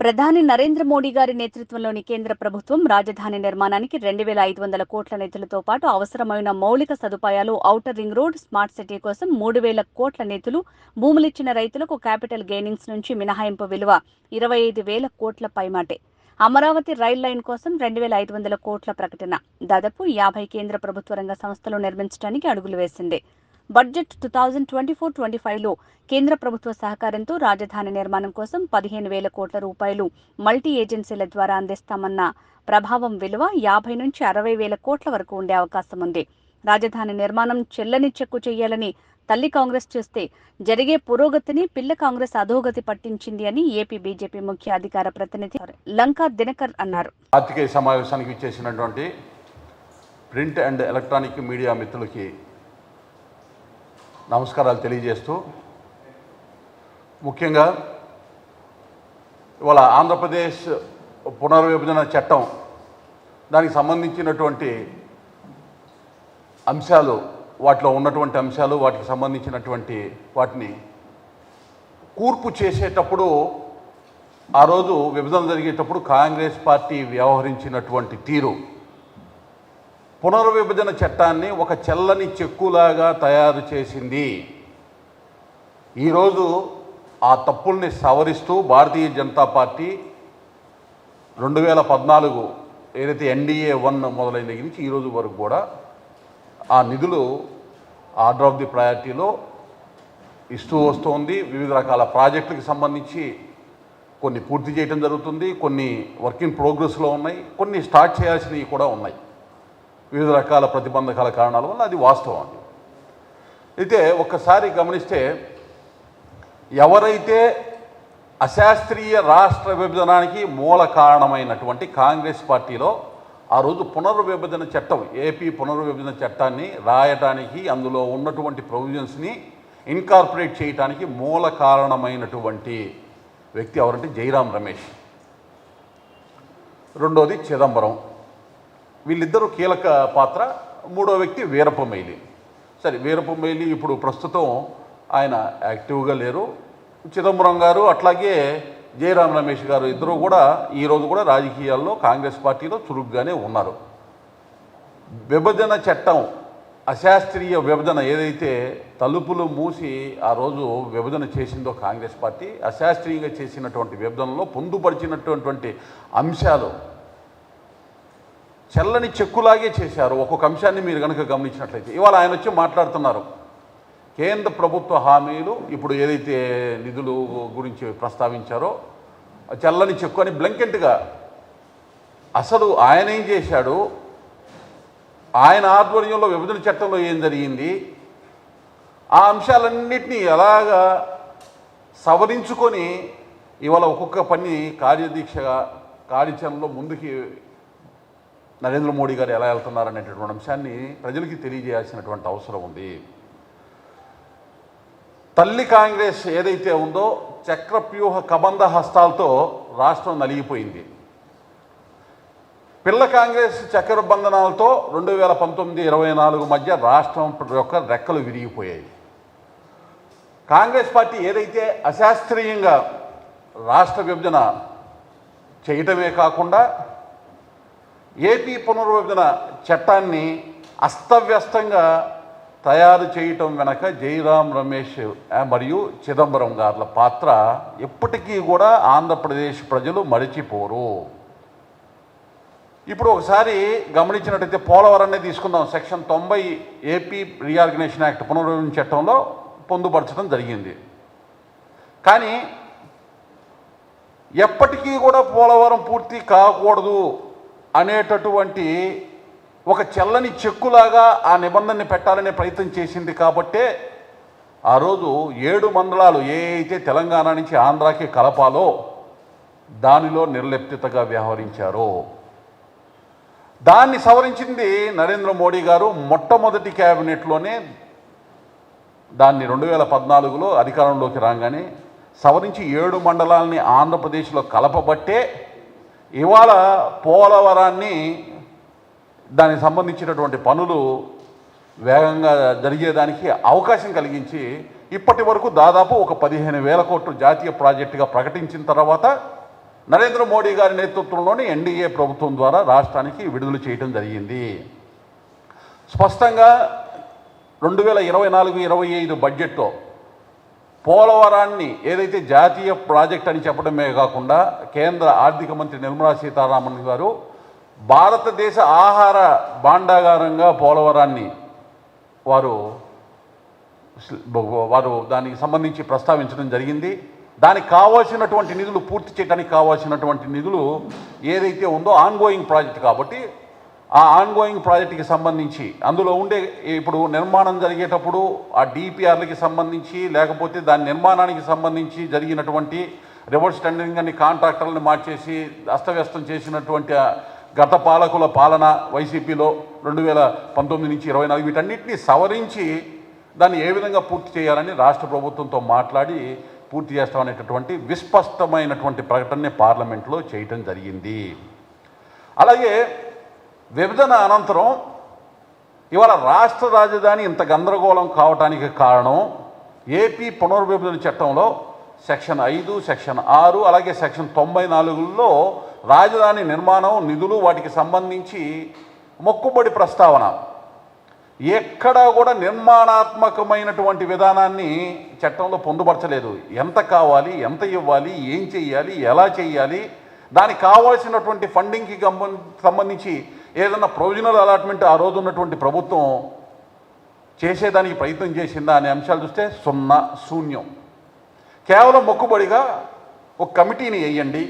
ప్రధాని నరేంద్ర మోడీ గారి నేతృత్వంలోని కేంద్ర ప్రభుత్వం రాజధాని నిర్మాణానికి రెండు వేల ఐదు వందల కోట్ల నిధులతో పాటు అవసరమైన మౌలిక సదుపాయాలు outer ring road smart city కోసం మూడు వేల కోట్ల నిధులు భూములిచ్చిన రైతులకు క్యాపిటల్ గెయినింగ్స్ నుంచి మినహాయింపు విలువ ఇరవై ఐదు వేల కోట్ల పైమాటే. అమరావతి రైల్ లైన్ కోసం రెండు వేల ఐదు వందల కోట్ల ప్రకటన. దాదాపు యాభై కేంద్ర ప్రభుత్వ రంగ సంస్థలు నిర్మించడానికి అడుగులు వేసింది. Budget two thousand twenty four twenty ఫైవ్లో కేంద్ర ప్రభుత్వ సహకారంతో రాజధాని నిర్మాణం కోసం పదిహేను వేల కోట్ల రూపాయలు మల్టీ ఏజెన్సీల ద్వారా అందిస్తామన్న ప్రభావం విలువ యాభై నుంచి అరవై వేల కోట్ల వరకు ఉండే అవకాశం ఉంది. రాజధాని నిర్మాణం చెల్లని చెక్కు చేయాలని తల్లి కాంగ్రెస్ చేస్తే జరిగే పురోగతిని పిల్ల కాంగ్రెస్ అధోగతి పట్టించింది అని ఏపీ బీజేపీ ముఖ్య అధికార ప్రతినిధి లంకా దినకర్ అన్నారు. సమావేశానికి ఇచ్చేసినటువంటి ప్రింట్ అండ్ ఎలక్ట్రానిక్ మీడియా మిత్రులకి నమస్కారాలు తెలియజేస్తూ ముఖ్యంగా ఇవాళ ఆంధ్రప్రదేశ్ పునర్విభజన చట్టం దానికి సంబంధించినటువంటి అంశాలు వాటిలో ఉన్నటువంటి అంశాలు వాటికి సంబంధించినటువంటి వాటిని కూర్పు చేసేటప్పుడు ఆ రోజు విభజన జరిగేటప్పుడు కాంగ్రెస్ పార్టీ వ్యవహరించినటువంటి తీరు పునర్విభజన చట్టాన్ని ఒక చెల్లని చెక్కులాగా తయారు చేసింది. ఈరోజు ఆ తప్పుల్ని సవరిస్తూ భారతీయ జనతా పార్టీ రెండు వేల పద్నాలుగు ఏదైతే ఎన్డీఏ వన్ మొదలైన దగ్గర నుంచి ఈరోజు వరకు కూడా ఆ నిధులు ఆర్డర్ ఆఫ్ ది ప్రయారిటీలో ఇస్తూ వస్తోంది. వివిధ రకాల ప్రాజెక్టులకు సంబంధించి కొన్ని పూర్తి చేయడం జరుగుతుంది. కొన్ని వర్క్ ఇన్ ప్రోగ్రెస్లో ఉన్నాయి. కొన్ని స్టార్ట్ చేయాల్సినవి కూడా ఉన్నాయి. వివిధ రకాల ప్రతిబంధకాల కారణాల వల్ల అది వాస్తవం. అండి అయితే ఒక్కసారి గమనిస్తే ఎవరైతే అశాస్త్రీయ రాష్ట్ర విభజనానికి మూల కారణమైనటువంటి కాంగ్రెస్ పార్టీలో ఆ రోజు పునర్విభజన చట్టం ఏపీ పునర్విభజన చట్టాన్ని రాయటానికి అందులో ఉన్నటువంటి ప్రొవిజన్స్ని ఇన్కార్పొరేట్ చేయటానికి మూల కారణమైనటువంటి వ్యక్తి ఎవరంటే జైరాం రమేష్. రెండోది చిదంబరం. వీళ్ళిద్దరూ కీలక పాత్ర. మూడో వ్యక్తి వీరప్పమైలి సరే వీరప్ప ఇప్పుడు ప్రస్తుతం ఆయన యాక్టివ్గా లేరు. చిదంబరం గారు అట్లాగే జయరాం రమేష్ గారు ఇద్దరు కూడా ఈరోజు కూడా రాజకీయాల్లో కాంగ్రెస్ పార్టీలో చురుగ్గానే ఉన్నారు. విభజన చట్టం అశాస్త్రీయ విభజన ఏదైతే తలుపులు మూసి ఆ రోజు విభజన చేసిందో కాంగ్రెస్ పార్టీ అశాస్త్రీయంగా చేసినటువంటి విభజనలో పొందుపరిచినటువంటి అంశాలు చల్లని చెక్కులాగే చేశారు. ఒక్కొక్క అంశాన్ని మీరు కనుక గమనించినట్లయితే. ఇవాళ ఆయన వచ్చి మాట్లాడుతున్నారు. కేంద్ర ప్రభుత్వ హామీలు ఇప్పుడు ఏదైతే నిధులు గురించి ప్రస్తావించారో చల్లని చెక్కు అని బ్లంకెంట్గా అసలు ఆయన ఏం చేశాడు? ఆయన ఆధ్వర్యంలో విభజన చట్టంలో ఏం జరిగింది? ఆ అంశాలన్నింటినీ ఎలాగా సవరించుకొని ఇవాళ ఒక్కొక్క పని కార్యదీక్షగా కార్యాచరణలో ముందుకి నరేంద్ర మోడీ గారు ఎలా వెళ్తున్నారు అనేటటువంటి అంశాన్ని ప్రజలకి తెలియజేయాల్సినటువంటి అవసరం ఉంది. తల్లి కాంగ్రెస్ ఏదైతే ఉందో చక్రవ్యూహ కబంధ హస్తాలతో రాష్ట్రం నలిగిపోయింది. పిల్ల కాంగ్రెస్ చక్కెర బంధనాలతో రెండు వేల పంతొమ్మిది ఇరవై నాలుగు మధ్య రాష్ట్రం యొక్క రెక్కలు విరిగిపోయాయి. కాంగ్రెస్ పార్టీ ఏదైతే అశాస్త్రీయంగా రాష్ట్ర విభజన చేయటమే కాకుండా ఏపీ పునర్విభజన చట్టాన్ని అస్తవ్యస్తంగా తయారు చేయటం వెనక జయరాం రమేష్ మరియు చిదంబరం గారుల పాత్ర ఎప్పటికీ కూడా ఆంధ్రప్రదేశ్ ప్రజలు మరిచిపోరు. ఇప్పుడు ఒకసారి గమనించినట్టయితే పోలవరాన్ని తీసుకుందాం. సెక్షన్ తొంభై ఏపీ రీఆర్గనైజేషన్ యాక్ట్ పునర్విభజన చట్టంలో పొందుపరచడం జరిగింది. కానీ ఎప్పటికీ కూడా పోలవరం పూర్తి కాకూడదు. అనేటటువంటి ఒక చెల్లని చెక్కులాగా ఆ నిబంధనని పెట్టాలనే ప్రయత్నం చేసింది కాబట్టే ఆ రోజు ఏడు మండలాలు ఏ అయితే తెలంగాణ నుంచి ఆంధ్రాకి కలపాలో దానిలో నిర్లిప్తగా వ్యవహరించారో. దాన్ని సవరించింది నరేంద్ర మోడీ గారు మొట్టమొదటి క్యాబినెట్లోనే దాన్ని రెండు వేల పద్నాలుగులో అధికారంలోకి రాగానే సవరించి ఏడు మండలాల్ని ఆంధ్రప్రదేశ్లో కలపబట్టే ఇవాళ పోలవరాన్ని దానికి సంబంధించినటువంటి పనులు వేగంగా జరిగేదానికి అవకాశం కలిగించి ఇప్పటి వరకు దాదాపు ఒక పదిహేను వేల కోట్లు జాతీయ ప్రాజెక్టుగా ప్రకటించిన తర్వాత నరేంద్ర మోడీ గారి నేతృత్వంలోని ఎన్డీఏ ప్రభుత్వం ద్వారా రాష్ట్రానికి విడుదల చేయడం జరిగింది. స్పష్టంగా రెండు వేల ఇరవై నాలుగు ఇరవై ఐదు బడ్జెట్లో పోలవరాన్ని ఏదైతే జాతీయ ప్రాజెక్ట్ అని చెప్పడమే కాకుండా కేంద్ర ఆర్థిక మంత్రి నిర్మలా సీతారామన్ గారు భారతదేశ ఆహార భాండాగారంగా పోలవరాన్ని వారు వారు దానికి సంబంధించి ప్రస్తావించడం జరిగింది. దానికి కావాల్సినటువంటి నిధులు పూర్తి చేయడానికి కావాల్సినటువంటి నిధులు ఏదైతే ఉందో ఆన్గోయింగ్ ప్రాజెక్ట్ కాబట్టి ఆ ఆన్గోయింగ్ ప్రాజెక్టుకి సంబంధించి అందులో ఉండే ఇప్పుడు నిర్మాణం జరిగేటప్పుడు ఆ డిపిఆర్లకి సంబంధించి లేకపోతే దాని నిర్మాణానికి సంబంధించి జరిగినటువంటి రివర్స్ టెండరింగ్ అని కాంట్రాక్టర్లను మార్చేసి అస్తవ్యస్తం చేసినటువంటి గత పాలకుల పాలన వైసీపీలో రెండు వేల పంతొమ్మిది నుంచి ఇరవై నాలుగు వీటన్నిటిని సవరించి దాన్ని ఏ విధంగా పూర్తి చేయాలని రాష్ట్ర ప్రభుత్వంతో మాట్లాడి పూర్తి చేస్తామనేటటువంటి విస్పష్టమైనటువంటి ప్రకటనని పార్లమెంట్లో చేయటం జరిగింది. అలాగే విభజన అనంతరం ఇవాళ రాష్ట్ర రాజధాని ఇంత గందరగోళం కావటానికి కారణం ఏపీ పునర్విభజన చట్టంలో సెక్షన్ ఐదు సెక్షన్ ఆరు అలాగే సెక్షన్ తొంభై నాలుగులో రాజధాని నిర్మాణం నిధులు వాటికి సంబంధించి మొక్కుబడి ప్రస్తావన. ఎక్కడా కూడా నిర్మాణాత్మకమైనటువంటి విధానాన్ని చట్టంలో పొందుపరచలేదు. ఎంత కావాలి ఎంత ఇవ్వాలి ఏం చెయ్యాలి ఎలా చెయ్యాలి దానికి కావాల్సినటువంటి ఫండింగ్కి సంబంధించి ఏదన్నా ప్రొవిజనల్ అలాట్మెంట్ ఆ రోజు ఉన్నటువంటి ప్రభుత్వం చేసేదానికి ప్రయత్నం చేసిందా అనే అంశాలు చూస్తే సున్నా శూన్యం. కేవలం మొక్కుబడిగా ఒక కమిటీని వేయండి.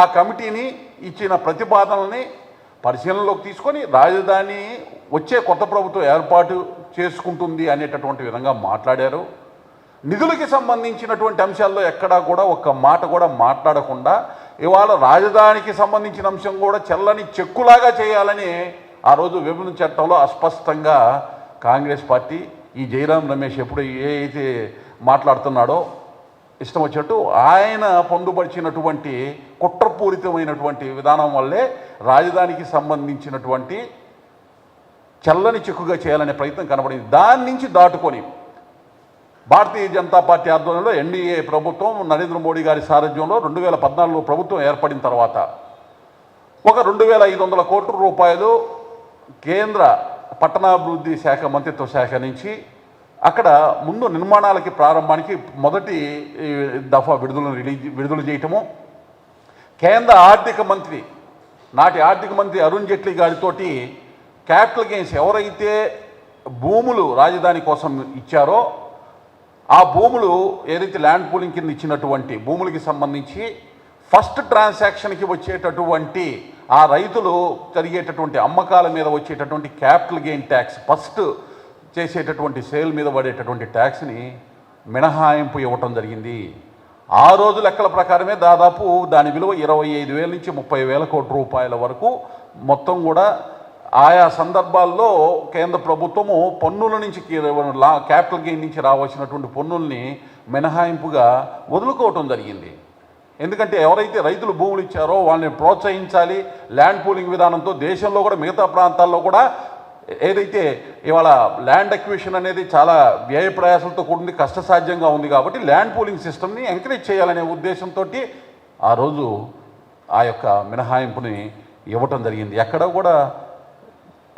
ఆ కమిటీని ఇచ్చిన ప్రతిపాదనల్ని పరిశీలనలోకి తీసుకొని రాజధాని వచ్చే కొత్త ప్రభుత్వం ఏర్పాటు చేసుకుంటుంది అనేటటువంటి విధంగా మాట్లాడారు. నిధులకి సంబంధించినటువంటి అంశాల్లో ఎక్కడా కూడా ఒక్క మాట కూడా మాట్లాడకుండా ఇవాళ రాజధానికి సంబంధించిన అంశం కూడా చెల్లని చెక్కులాగా చేయాలని ఆ రోజు విభజన చట్టంలో అస్పష్టంగా కాంగ్రెస్ పార్టీ ఈ జయరాం రమేష్ ఎప్పుడు ఏ అయితే మాట్లాడుతున్నాడో ఇష్టం వచ్చినట్టు ఆయన పొందుపరిచినటువంటి కుట్రపూరితమైనటువంటి విధానం వల్లే రాజధానికి సంబంధించినటువంటి చల్లని చెక్కుగా చేయాలనే ప్రయత్నం కనబడింది. దాని నుంచి దాటుకొని భారతీయ జనతా పార్టీ ఆధ్వర్యంలో ఎన్డీఏ ప్రభుత్వం నరేంద్ర మోడీ గారి సారథ్యంలో రెండు వేల పద్నాలుగులో ప్రభుత్వం ఏర్పడిన తర్వాత ఒక రెండు వేల ఐదు వందల కోట్ల రూపాయలు కేంద్ర పట్టణాభివృద్ధి శాఖ మంత్రిత్వ శాఖ నుంచి అక్కడ ముందు నిర్మాణాలకి ప్రారంభానికి మొదటి దఫా విడుదల రిలీజ్ విడుదల చేయటము. కేంద్ర ఆర్థిక మంత్రి నాటి ఆర్థిక మంత్రి అరుణ్ జైట్లీ గారితోటి క్యాపిటల్ గెయిన్స్ ఎవరైతే భూములు రాజధాని కోసం ఇచ్చారో ఆ భూములు ఏదైతే ల్యాండ్ పూలింగ్ కింద ఇచ్చినటువంటి భూములకి సంబంధించి ఫస్ట్ ట్రాన్సాక్షన్కి వచ్చేటటువంటి ఆ రైతులు జరిగేటటువంటి అమ్మకాల మీద వచ్చేటటువంటి క్యాపిటల్ గెయిన్ ట్యాక్స్ ఫస్ట్ చేసేటటువంటి సేల్ మీద పడేటటువంటి ట్యాక్స్ని మినహాయింపు ఇవ్వటం జరిగింది. ఆ రోజు లెక్కల ప్రకారమే దాదాపు దాని విలువ ఇరవై ఐదు వేల నుంచి ముప్పై వేల కోట్ల రూపాయల వరకు మొత్తం కూడా ఆయా సందర్భాల్లో కేంద్ర ప్రభుత్వము పన్నుల నుంచి లా క్యాపిటల్ గెయిన్ నుంచి రావాల్సినటువంటి పన్నుల్ని మినహాయింపుగా వదులుకోవటం జరిగింది. ఎందుకంటే ఎవరైతే రైతులు భూములు ఇచ్చారో వాళ్ళని ప్రోత్సహించాలి ల్యాండ్ పూలింగ్ విధానంతో దేశంలో కూడా మిగతా ప్రాంతాల్లో కూడా ఏదైతే ఇవాళ ల్యాండ్ అక్విజిషన్ అనేది చాలా వ్యయ ప్రయాసంతో కూడింది కష్టసాధ్యంగా ఉంది కాబట్టి ల్యాండ్ పూలింగ్ సిస్టమ్ని ఎంకరేజ్ చేయాలనే ఉద్దేశంతో ఆ రోజు ఆ యొక్క మినహాయింపుని ఇవ్వటం జరిగింది. ఎక్కడ కూడా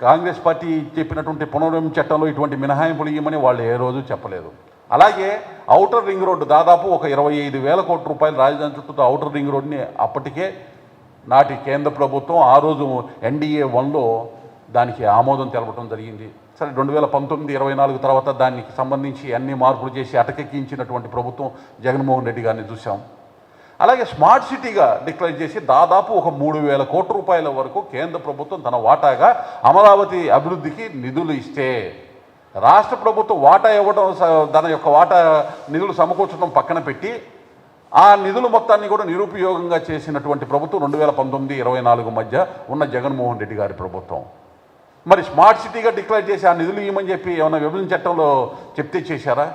కాంగ్రెస్ పార్టీ చెప్పినటువంటి పునర్వం చట్టంలో ఇటువంటి మినహాయింపులు ఇవ్వమని వాళ్ళు ఏ రోజు చెప్పలేదు. అలాగే ఔటర్ రింగ్ రోడ్డు దాదాపు ఒక ఇరవై ఐదు వేల కోట్ల రూపాయలు రాజధాని చుట్టూ ఔటర్ రింగ్ రోడ్ని అప్పటికే నాటి కేంద్ర ప్రభుత్వం ఆ రోజు ఎన్డీఏ వన్లో దానికి ఆమోదం తెలపడం జరిగింది. సరే రెండు వేల పంతొమ్మిది ఇరవై నాలుగు తర్వాత దానికి సంబంధించి అన్ని మార్పులు చేసి అటకెక్కించినటువంటి ప్రభుత్వం జగన్మోహన్ రెడ్డి గారిని చూసాం అలాగే స్మార్ట్ సిటీగా డిక్లేర్ చేసి దాదాపు ఒక మూడు వేల కోట్ల రూపాయల వరకు కేంద్ర ప్రభుత్వం తన వాటాగా అమరావతి అభివృద్ధికి నిధులు ఇస్తే రాష్ట్ర ప్రభుత్వం వాటా ఇవ్వడం స- తన యొక్క వాటా నిధులు సమకూర్చడం పక్కన పెట్టి ఆ నిధుల మొత్తాన్ని కూడా నిరుపయోగంగా చేసినటువంటి ప్రభుత్వం రెండు వేల పంతొమ్మిది ఇరవై నాలుగు మధ్య ఉన్న జగన్మోహన్ రెడ్డి గారి ప్రభుత్వం. మరి స్మార్ట్ సిటీగా డిక్లేర్ చేసి ఆ నిధులు ఇవ్వమని చెప్పి ఏమైనా విభజన చట్టంలో చెప్తే చేశారా?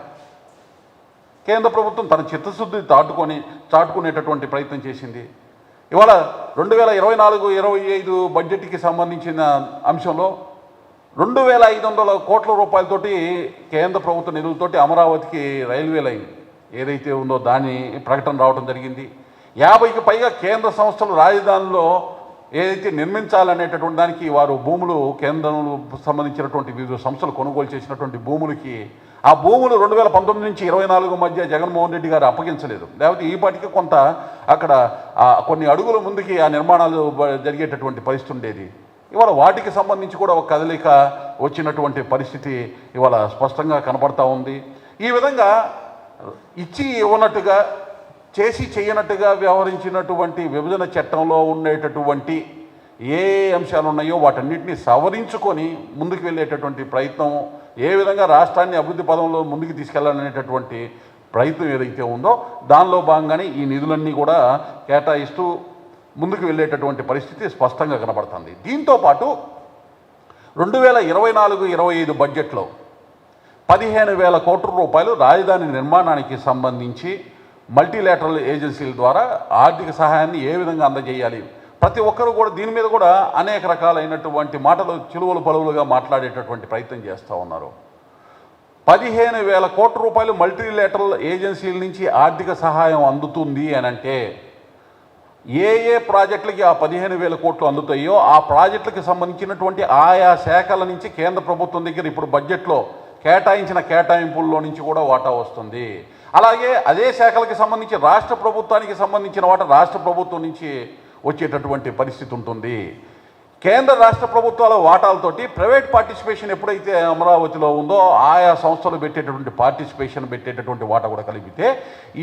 కేంద్ర ప్రభుత్వం తన చిత్తశుద్ధి దాటుకొని చాటుకునేటటువంటి ప్రయత్నం చేసింది. ఇవాళ రెండు వేల ఇరవై నాలుగు ఇరవై ఐదు బడ్జెట్కి సంబంధించిన అంశంలో రెండు వేల ఐదు వందల కోట్ల రూపాయలతోటి కేంద్ర ప్రభుత్వ నిధులతోటి అమరావతికి రైల్వే లైన్ ఏదైతే ఉందో దాని ప్రకటన రావడం జరిగింది. యాభైకి పైగా కేంద్ర సంస్థలు రాజధానిలో ఏదైతే నిర్మించాలనేటటువంటి దానికి వారు భూములు కేంద్రం సంబంధించినటువంటి వివిధ సంస్థలు కొనుగోలు చేసినటువంటి భూములకి ఆ భూములు రెండు వేల పంతొమ్మిది నుంచి ఇరవై నాలుగు మధ్య జగన్మోహన్ రెడ్డి గారు అప్పగించలేదు. లేకపోతే ఈ పాటికి కొంత అక్కడ కొన్ని అడుగుల ముందుకి ఆ నిర్మాణాలు జరిగేటటువంటి పరిస్థితి ఉండేది. ఇవాళ వాటికి సంబంధించి కూడా ఒక కదలిక వచ్చినటువంటి పరిస్థితి ఇవాళ స్పష్టంగా కనపడతా ఉంది. ఈ విధంగా ఇచ్చి ఇవ్వనట్టుగా చేసి చేయనట్టుగా వ్యవహరించినటువంటి విభజన చట్టంలో ఉండేటటువంటి ఏ అంశాలు ఉన్నాయో వాటన్నిటిని సవరించుకొని ముందుకు వెళ్ళేటటువంటి ప్రయత్నం ఏ విధంగా రాష్ట్రాన్ని అభివృద్ధి పదంలో ముందుకు తీసుకెళ్ళాలనేటటువంటి ప్రయత్నం ఏదైతే ఉందో దానిలో భాగంగానే ఈ నిధులన్నీ కూడా కేటాయిస్తూ ముందుకు వెళ్ళేటటువంటి పరిస్థితి స్పష్టంగా కనబడుతుంది. దీంతో పాటు రెండు వేల ఇరవై నాలుగు ఇరవై ఐదు బడ్జెట్లో పదిహేను వేల కోట్ల రూపాయలు రాజధాని నిర్మాణానికి సంబంధించి మల్టీలేటరల్ ఏజెన్సీల ద్వారా ఆర్థిక సహాయాన్ని ఏ విధంగా అందజేయాలి ప్రతి ఒక్కరూ కూడా దీని మీద కూడా అనేక రకాలైనటువంటి మాటలు చిలువలు పలువులుగా మాట్లాడేటటువంటి ప్రయత్నం చేస్తూ ఉన్నారు. పదిహేను వేల కోట్ల రూపాయలు మల్టీలేటరల్ ఏజెన్సీల నుంచి ఆర్థిక సహాయం అందుతుంది అని అంటే ఏ ఏ ప్రాజెక్టులకి ఆ పదిహేను వేల కోట్లు అందుతాయో ఆ ప్రాజెక్టులకు సంబంధించినటువంటి ఆయా శాఖల నుంచి కేంద్ర ప్రభుత్వం దగ్గర ఇప్పుడు బడ్జెట్లో కేటాయించిన కేటాయింపుల్లో నుంచి కూడా వాటా వస్తుంది. అలాగే అదే శాఖలకు సంబంధించి రాష్ట్ర ప్రభుత్వానికి సంబంధించిన వాటా రాష్ట్ర ప్రభుత్వం నుంచి వచ్చేటటువంటి పరిస్థితి ఉంటుంది. కేంద్ర రాష్ట్ర ప్రభుత్వాల వాటాలతోటి ప్రైవేట్ పార్టిసిపేషన్ ఎప్పుడైతే అమరావతిలో ఉందో ఆయా సంస్థలు పెట్టేటటువంటి పార్టిసిపేషన్ పెట్టేటటువంటి వాటా కూడా కలిపితే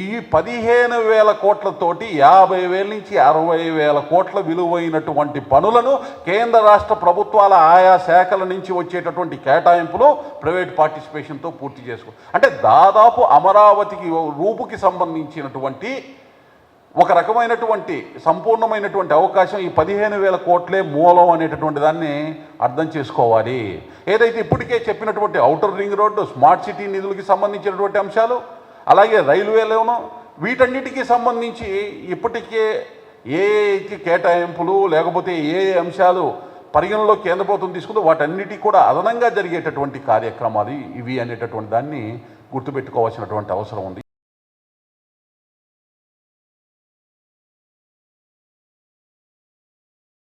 ఈ పదిహేను వేల కోట్లతోటి యాభై వేల నుంచి అరవై వేల కోట్ల విలువైనటువంటి పనులను కేంద్ర రాష్ట్ర ప్రభుత్వాల ఆయా శాఖల నుంచి వచ్చేటటువంటి కేటాయింపులు ప్రైవేట్ పార్టిసిపేషన్తో పూర్తి చేసుకో అంటే దాదాపు అమరావతికి రూపుకి సంబంధించినటువంటి ఒక రకమైనటువంటి సంపూర్ణమైనటువంటి అవకాశం ఈ పదిహేను వేల కోట్లే మూలం అనేటటువంటి దాన్ని అర్థం చేసుకోవాలి. ఏదైతే ఇప్పటికే చెప్పినటువంటి outer ring road smart city నిధులకి సంబంధించినటువంటి అంశాలు అలాగే రైల్వేలోను వీటన్నిటికీ సంబంధించి ఇప్పటికే ఏ కేటాయింపులు లేకపోతే ఏ ఏ అంశాలు పరిగణలో కేంద్ర ప్రభుత్వం తీసుకుందో వాటన్నిటి కూడా అదనంగా జరిగేటటువంటి కార్యక్రమాలు ఇవి అనేటటువంటి దాన్ని గుర్తుపెట్టుకోవాల్సినటువంటి అవసరం ఉంది.